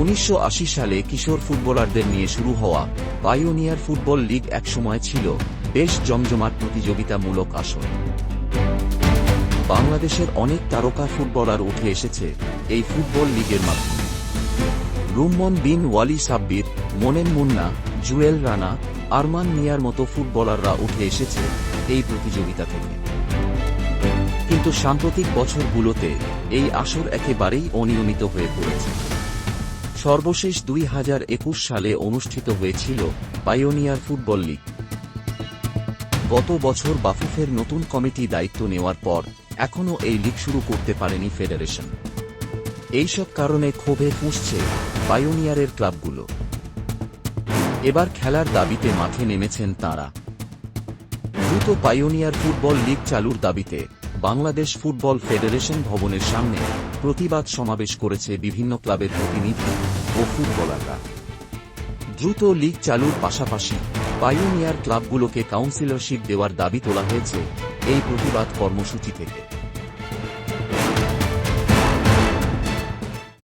উনিশশো আশি সালে কিশোর ফুটবলারদের নিয়ে শুরু হওয়া পাইওনিয়ার ফুটবল লিগ একসময় ছিল বেশ জমজমাট প্রতিযোগিতামূলক আসর। বাংলাদেশের অনেক তারকা ফুটবলার উঠে এসেছে এই ফুটবল লিগের মাধ্যমে। রুম্মন বিন ওয়ালি সাব্বির, মোনেন মুন্না, জুয়েল রানা, আরমান মিয়ার মতো ফুটবলাররা উঠে এসেছে এই প্রতিযোগিতা থেকে। কিন্তু সাম্প্রতিক বছরগুলোতে এই আসর একেবারেই অনিয়মিত হয়ে পড়েছে। সর্বশেষ দুই হাজার একুশ সালে অনুষ্ঠিত হয়েছিল পাইওনিয়ার ফুটবল লিগ। গত বছর বাফুফের নতুন কমিটি দায়িত্ব নেওয়ার পর এখনও এই লিগ শুরু করতে পারেনি ফেডারেশন। এইসব কারণে ক্ষোভে ফুঁসছে পাইওনিয়ারের ক্লাবগুলো। এবার খেলার দাবিতে মাঠে নেমেছেন তাঁরা। দ্রুত পাইওনিয়ার ফুটবল লিগ চালুর দাবিতে বাংলাদেশ ফুটবল ফেডারেশন ভবনের সামনে প্রতিবাদ সমাবেশ করেছে বিভিন্ন ক্লাবের প্রতিনিধি ও ফুটবলাররা। দ্রুত লীগ চালুর পাশাপাশি পাইওনিয়ার ক্লাবগুলোকে কাউন্সিলরশিপ দেওয়ার দাবি তোলা হয়েছে এই প্রতিবাদ কর্মসূচি থেকে।